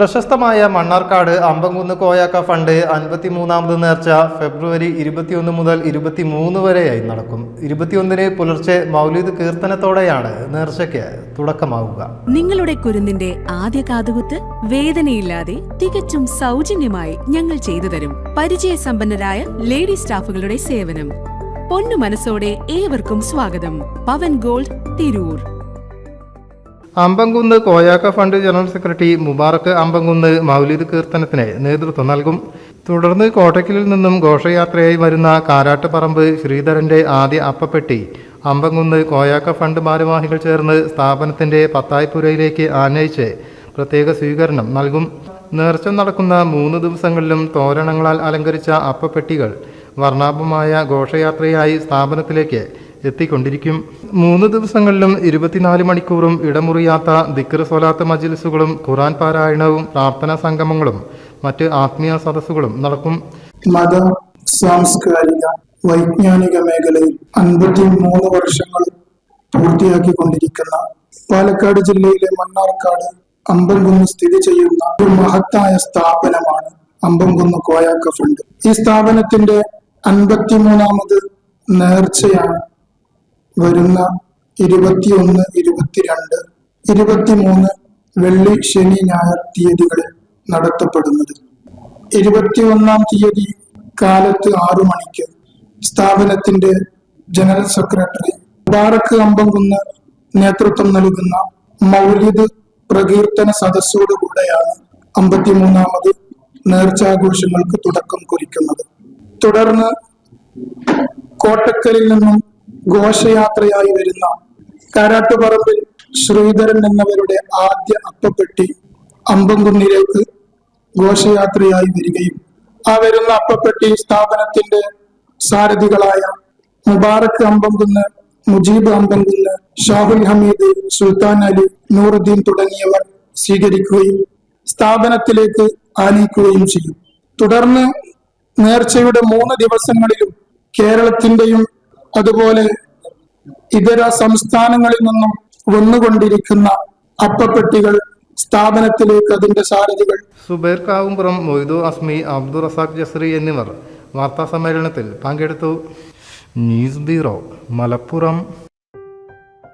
പ്രശസ്തമായ മണ്ണാർക്കാട് അമ്പംകുന്ന് കോയാക്ക ഫണ്ട് അൻപത്തിമൂന്നാമത് നേർച്ച ഫെബ്രുവരി ഇരുപത്തിയൊന്ന് മുതൽ ഇരുപത്തിമൂന്ന് വരെയായി നടക്കും. ഇരുപത്തിയൊന്നിന് പുലർച്ചെ മൗലിദ് കീർത്തനത്തോടെയാണ് നേർച്ചയ്ക്ക് തുടക്കമാവുക. നിങ്ങളുടെ കുരുന്നിന്റെ ആദ്യ കാതുകുത്ത് വേദനയില്ലാതെ തികച്ചും സൗജന്യമായി ഞങ്ങൾ ചെയ്തു തരും പരിചയസമ്പന്നരായ ലേഡി സ്റ്റാഫുകളുടെ സേവനം. പൊന്നു മനസ്സോടെ ഏവർക്കും സ്വാഗതം. Pavan gold Tirur. Ambamkunnu Koyakka fund general secretary Mubarak Ambamkunnu മൗലിദ് കീർത്തനത്തിന് നേതൃത്വം നൽകും. തുടർന്ന് കോട്ടയ്ക്കലിൽ നിന്നും ഘോഷയാത്രയായി വരുന്ന കാരാട്ടുപറമ്പ് ശ്രീധരന്റെ ആദ്യ അപ്പപ്പെട്ടി അമ്പംകുന്ന് കോയാക്ക ഫണ്ട് ഭാരവാഹികൾ ചേർന്ന് സ്ഥാപനത്തിന്റെ പത്തായ്പുരയിലേക്ക് ആനയിച്ച് പ്രത്യേക സ്വീകരണം നൽകും. നേർച്ച നടക്കുന്ന മൂന്ന് ദിവസങ്ങളിലും തോരണങ്ങളാൽ അലങ്കരിച്ച അപ്പപ്പെട്ടികൾ വർണാഭമായ ഘോഷയാത്രയായി സ്ഥാപനത്തിലേക്ക് എത്തിക്കൊണ്ടിരിക്കും. മൂന്ന് ദിവസങ്ങളിലും ഇരുപത്തിനാല് മണിക്കൂറും ഇടമുറിയാത്ത ദിക്ർ സ്വലാത്ത് മജിലിസുകളും ഖുറാൻ പാരായണവും പ്രാർത്ഥനാ സംഗമങ്ങളും മറ്റ് ആത്മീയ സദസ്സുകളും നടക്കും. മത സാംസ്കാരിക വൈജ്ഞാനിക മേഖലയിൽ അൻപത്തി മൂന്ന് വർഷങ്ങൾ പൂർത്തിയാക്കിക്കൊണ്ടിരിക്കുന്ന പാലക്കാട് ജില്ലയിലെ മണ്ണാർക്കാട് അമ്പംകുന്ന് സ്ഥിതി ചെയ്യുന്ന ഒരു മഹത്തായ സ്ഥാപനമാണ് അമ്പംകുന്ന് കോയാക്ക ഫണ്ട് ഈ സ്ഥാപനത്തിന്റെ അൻപത്തിമൂന്നാമത് നേർച്ചയാണ് വരുന്ന ഇരുപത്തിയൊന്ന് ഇരുപത്തിരണ്ട് ഇരുപത്തിമൂന്ന് വെള്ളി ശനി ഞായർ തീയതികളിൽ നടത്തപ്പെടുന്നത്. ഇരുപത്തിയൊന്നാം തീയതി കാലത്ത് ആറു മണിക്ക് സ്ഥാപനത്തിന്റെ ജനറൽ സെക്രട്ടറി മുബാറക്ക് അമ്പംകുന്ന് നേതൃത്വം നൽകുന്ന മൗലിദ് പ്രകീർത്തന സദസ്സോടുകൂടെയാണ് അമ്പത്തിമൂന്നാമത് നേർച്ചാഘോഷങ്ങൾക്ക് തുടക്കം കുറിക്കുന്നത്. തുടർന്ന് കോട്ടക്കലിൽ നിന്നും ഘോഷയാത്രയായി വരുന്ന കാരാട്ടുപറമ്പിൽ ശ്രീധരൻ എന്നവരുടെ ആദ്യ അപ്പപ്പെട്ടി അമ്പംകുന്നിലേക്ക് ഘോഷയാത്രയായി വരികയും ആ വരുന്ന അപ്പപ്പെട്ടി സ്ഥാപനത്തിന്റെ സാരഥികളായ മുബാറക് അമ്പംകുന്ന് മുജീബ് അമ്പംകുന്ന് ഷാഹുൽ ഹമീദ് സുൽത്താൻ അലി നൂറുദ്ദീൻ തുടങ്ങിയവർ സ്വീകരിക്കുകയും സ്ഥാപനത്തിലേക്ക് ആനയിക്കുകയും ചെയ്യും. തുടർന്ന് നേർച്ചയുടെ മൂന്ന് ദിവസങ്ങളിലും കേരളത്തിന്റെയും അതുപോലെ ഇതര സംസ്ഥാനങ്ങളിൽ നിന്നും വന്നുകൊണ്ടിരിക്കുന്ന അപ്പപ്പെട്ടികൾ സ്ഥാപനത്തിലേക്ക് അതിന്റെ സാരഥികൾ. സുബൈർ കാവുംപുറം മൊയ്തു അസ്മി അബ്ദുൾ റസാഖ് ജസ്രി എന്നിവർ വാർത്താ സമ്മേളനത്തിൽ പങ്കെടുത്തു. News bureau Malappuram.